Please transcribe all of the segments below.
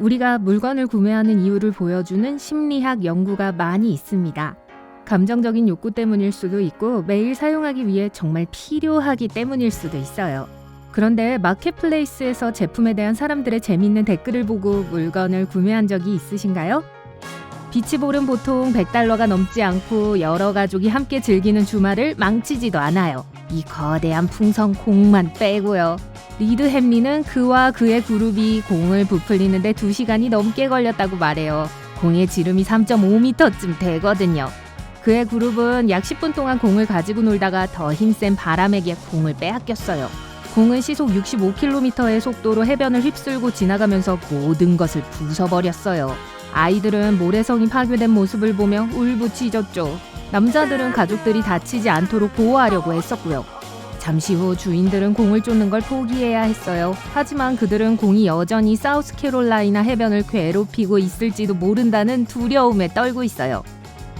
우리가 물건을 구매하는 이유를 보여주는 심리학 연구가 많이 있습니다. 감정적인 욕구 때문일 수도 있고 매일 사용하기 위해 정말 필요하기 때문일 수도 있어요. 그런데 마켓플레이스에서 제품에 대한 사람들의 재밌는 댓글을 보고 물건을 구매한 적이 있으신가요? 비치볼은 보통 100달러가 넘지 않고 여러 가족이 함께 즐기는 주말을 망치지도 않아요. 이 거대한 풍선 공만 빼고요. 리드 햄리는 그와 그의 그룹이 공을 부풀리는데 2시간이 넘게 걸렸다고 말해요. 공의 지름이 3.5m쯤 되거든요. 그의 그룹은 약 10분 동안 공을 가지고 놀다가 더 힘센 바람에게 공을 빼앗겼어요. 공은 시속 65km의 속도로 해변을 휩쓸고 지나가면서 모든 것을 부숴버렸어요. 아이들은 모래성이 파괴된 모습을 보며 울부짖었죠. 남자들은 가족들이 다치지 않도록 보호하려고 했었고요. 잠시 후 주인들은 공을 쫓는 걸 포기해야 했어요. 하지만 그들은 공이 여전히 사우스캐롤라이나 해변을 괴롭히고 있을지도 모른다는 두려움에 떨고 있어요.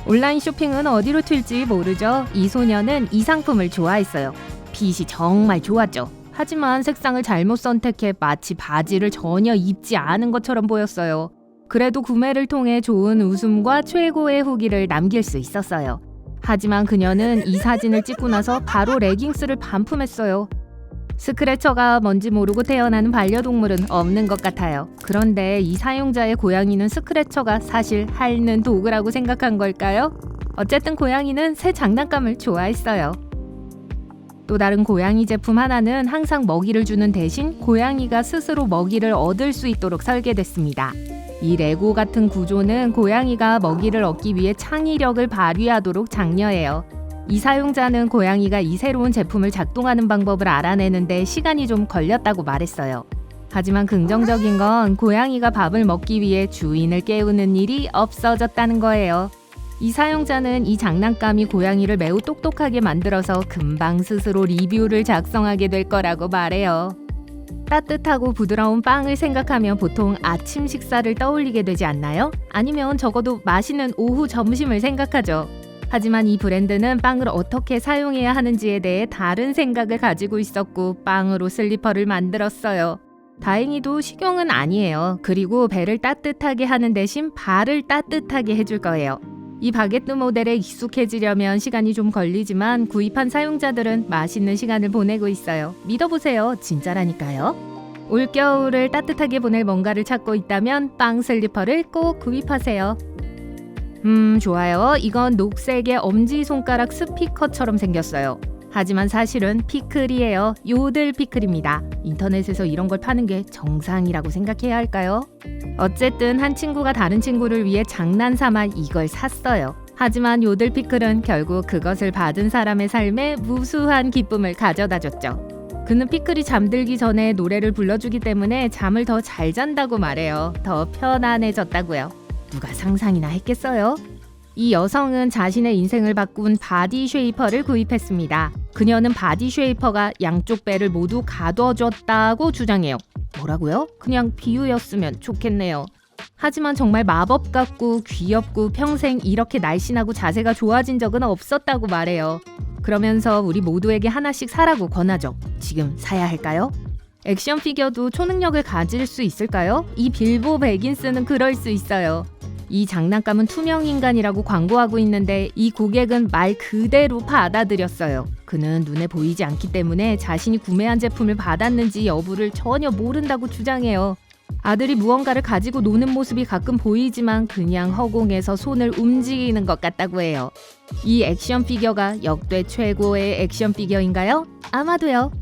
온라인 쇼핑은 어디로 튈지 모르죠. 이 소녀는 이 상품을 좋아했어요. 핏이 정말 좋았죠. 하지만 색상을 잘못 선택해 마치 바지를 전혀 입지 않은 것처럼 보였어요. 그래도 구매를 통해 좋은 웃음과 최고의 후기를 남길 수 있었어요. 하지만 그녀는 이 사진을 찍고 나서 바로 레깅스를 반품했어요. 스크래처가 뭔지 모르고 태어나는 반려동물은 없는 것 같아요. 그런데 이 사용자의 고양이는 스크래처가 사실 핥는 도구라고 생각한 걸까요? 어쨌든 고양이는 새 장난감을 좋아했어요. 또 다른 고양이 제품 하나는 항상 먹이를 주는 대신 고양이가 스스로 먹이를 얻을 수 있도록 설계됐습니다. 이 레고 같은 구조는 고양이가 먹이를 얻기 위해 창의력을 발휘하도록 장려해요. 이 사용자는 고양이가 이 새로운 제품을 작동하는 방법을 알아내는데 시간이 좀 걸렸다고 말했어요. 하지만 긍정적인 건 고양이가 밥을 먹기 위해 주인을 깨우는 일이 없어졌다는 거예요. 이 사용자는 이 장난감이 고양이를 매우 똑똑하게 만들어서 금방 스스로 리뷰를 작성하게 될 거라고 말해요. 따뜻하고 부드러운 빵을 생각하면 보통 아침 식사를 떠올리게 되지 않나요? 아니면 적어도 맛있는 오후 점심을 생각하죠. 하지만 이 브랜드는 빵을 어떻게 사용해야 하는지에 대해 다른 생각을 가지고 있었고 빵으로 슬리퍼를 만들었어요. 다행히도 식용은 아니에요. 그리고 배를 따뜻하게 하는 대신 발을 따뜻하게 해줄 거예요. 이 바게트 모델에 익숙해지려면 시간이 좀 걸리지만 구입한 사용자들은 맛있는 시간을 보내고 있어요. 믿어보세요. 진짜라니까요. 올겨울을 따뜻하게 보낼 뭔가를 찾고 있다면 빵 슬리퍼를 꼭 구입하세요. 음, 좋아요. 이건 녹색의 엄지손가락 스피커처럼 생겼어요. 하지만 사실은 피클이에요. 요들 피클입니다. 인터넷에서 이런 걸 파는 게 정상이라고 생각해야 할까요? 어쨌든 한 친구가 다른 친구를 위해 장난 삼아 이걸 샀어요. 하지만 요들 피클은 결국 그것을 받은 사람의 삶에 무수한 기쁨을 가져다 줬죠. 그는 피클이 잠들기 전에 노래를 불러주기 때문에 잠을 더 잘 잔다고 말해요. 더 편안해졌다고요. 누가 상상이나 했겠어요? 이 여성은 자신의 인생을 바꾼 바디 쉐이퍼를 구입했습니다. 그녀는 바디 쉐이퍼가 양쪽 배를 모두 가둬줬다고 주장해요. 뭐라고요? 그냥 비유였으면 좋겠네요. 하지만 정말 마법 같고 귀엽고 평생 이렇게 날씬하고 자세가 좋아진 적은 없었다고 말해요. 그러면서 우리 모두에게 하나씩 사라고 권하죠. 지금 사야 할까요? 액션 피겨도 초능력을 가질 수 있을까요? 이 빌보 베긴스는 그럴 수 있어요. 이 장난감은 투명 인간이라고 광고하고 있는데 이 고객은 말 그대로 받아들였어요. 그는 눈에 보이지 않기 때문에 자신이 구매한 제품을 받았는지 여부를 전혀 모른다고 주장해요. 아들이 무언가를 가지고 노는 모습이 가끔 보이지만 그냥 허공에서 손을 움직이는 것 같다고 해요. 이 액션 피겨가 역대 최고의 액션 피겨인가요? 아마도요.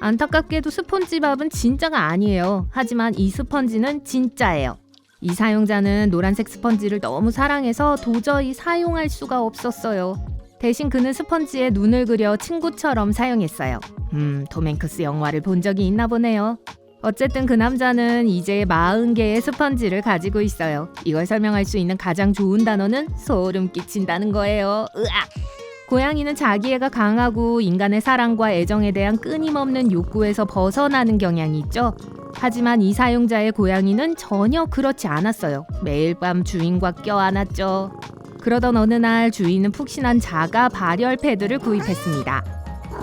안타깝게도 스펀지 밥은 진짜가 아니에요. 하지만 이 스펀지는 진짜예요. 이 사용자는 노란색 스펀지를 너무 사랑해서 도저히 사용할 수가 없었어요. 대신 그는 스펀지에 눈을 그려 친구처럼 사용했어요. 음, 톰행크스 영화를 본 적이 있나 보네요. 어쨌든 그 남자는 이제 40개의 스펀지를 가지고 있어요. 이걸 설명할 수 있는 가장 좋은 단어는 소름 끼친다는 거예요. 으악! 고양이는 자기애가 강하고 인간의 사랑과 애정에 대한 끊임없는 욕구에서 벗어나는 경향이 있죠. 하지만 이 사용자의 고양이는 전혀 그렇지 않았어요. 매일 밤 주인과 껴안았죠. 그러던 어느 날 주인은 푹신한 자가 발열 패드를 구입했습니다.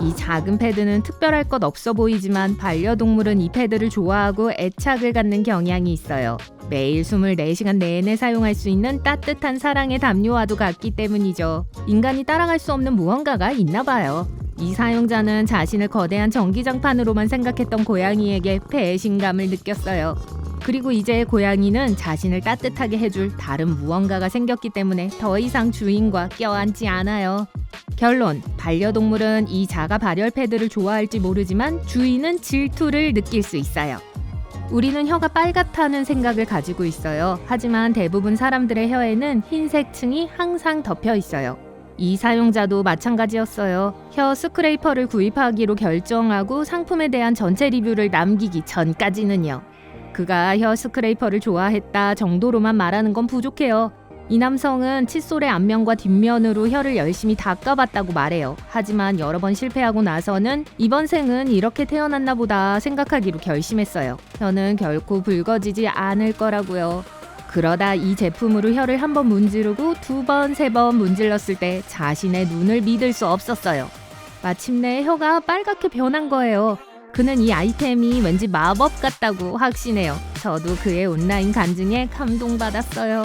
이 작은 패드는 특별할 것 없어 보이지만 반려동물은 이 패드를 좋아하고 애착을 갖는 경향이 있어요. 매일 24시간 내내 사용할 수 있는 따뜻한 사랑의 담요와도 같기 때문이죠. 인간이 따라갈 수 없는 무언가가 있나 봐요. 이 사용자는 자신을 거대한 전기장판으로만 생각했던 고양이에게 배신감을 느꼈어요. 그리고 이제 고양이는 자신을 따뜻하게 해줄 다른 무언가가 생겼기 때문에 더 이상 주인과 껴안지 않아요. 결론, 반려동물은 이 자가 발열 패드를 좋아할지 모르지만 주인은 질투를 느낄 수 있어요. 우리는 혀가 빨갛다는 생각을 가지고 있어요. 하지만 대부분 사람들의 혀에는 흰색 층이 항상 덮여 있어요. 이 사용자도 마찬가지였어요. 혀 스크레이퍼를 구입하기로 결정하고 상품에 대한 전체 리뷰를 남기기 전까지는요. 그가 혀 스크레이퍼를 좋아했다 정도로만 말하는 건 부족해요. 이 남성은 칫솔의 앞면과 뒷면으로 혀를 열심히 닦아봤다고 말해요. 하지만 여러 번 실패하고 나서는 이번 생은 이렇게 태어났나 보다 생각하기로 결심했어요. 혀는 결코 붉어지지 않을 거라고요. 그러다 이 제품으로 혀를 한 번 문지르고 두 번, 세 번 문질렀을 때 자신의 눈을 믿을 수 없었어요. 마침내 혀가 빨갛게 변한 거예요. 그는 이 아이템이 왠지 마법 같다고 확신해요. 저도 그의 온라인 간증에 감동받았어요.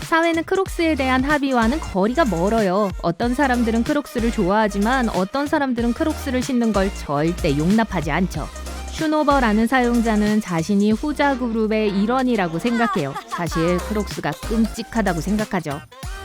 사회는 크록스에 대한 합의와는 거리가 멀어요. 어떤 사람들은 크록스를 좋아하지만 어떤 사람들은 크록스를 신는 걸 절대 용납하지 않죠. 슈노버라는 사용자는 자신이 후자 그룹의 일원이라고 생각해요. 사실 크록스가 끔찍하다고 생각하죠.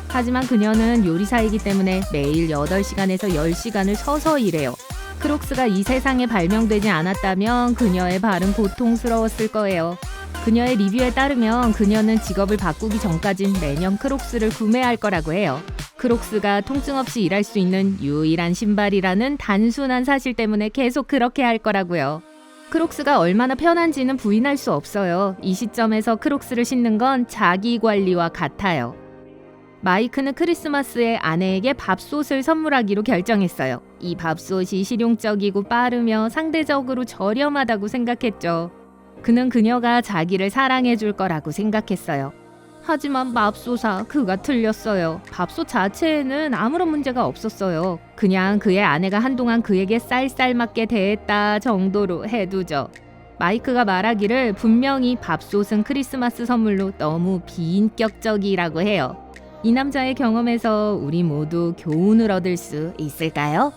하지만 그녀는 요리사이기 때문에 매일 8시간에서 10시간을 서서 일해요. 크록스가 이 세상에 발명되지 않았다면 그녀의 발은 고통스러웠을 거예요. 그녀의 리뷰에 따르면 그녀는 직업을 바꾸기 전까진 매년 크록스를 구매할 거라고 해요. 크록스가 통증 없이 일할 수 있는 유일한 신발이라는 단순한 사실 때문에 계속 그렇게 할 거라고요. 크록스가 얼마나 편한지는 부인할 수 없어요. 이 시점에서 크록스를 신는 건 자기 관리와 같아요. 마이크는 크리스마스에 아내에게 밥솥을 선물하기로 결정했어요. 이 밥솥이 실용적이고 빠르며 상대적으로 저렴하다고 생각했죠. 그는 그녀가 자기를 사랑해 줄 거라고 생각했어요. 하지만 맙소사 그가 틀렸어요. 밥솥 자체에는 아무런 문제가 없었어요. 그냥 그의 아내가 한동안 그에게 쌀쌀맞게 대했다 정도로 해두죠. 마이크가 말하기를 분명히 밥솥은 크리스마스 선물로 너무 비인격적이라고 해요. 이 남자의 경험에서 우리 모두 교훈을 얻을 수 있을까요?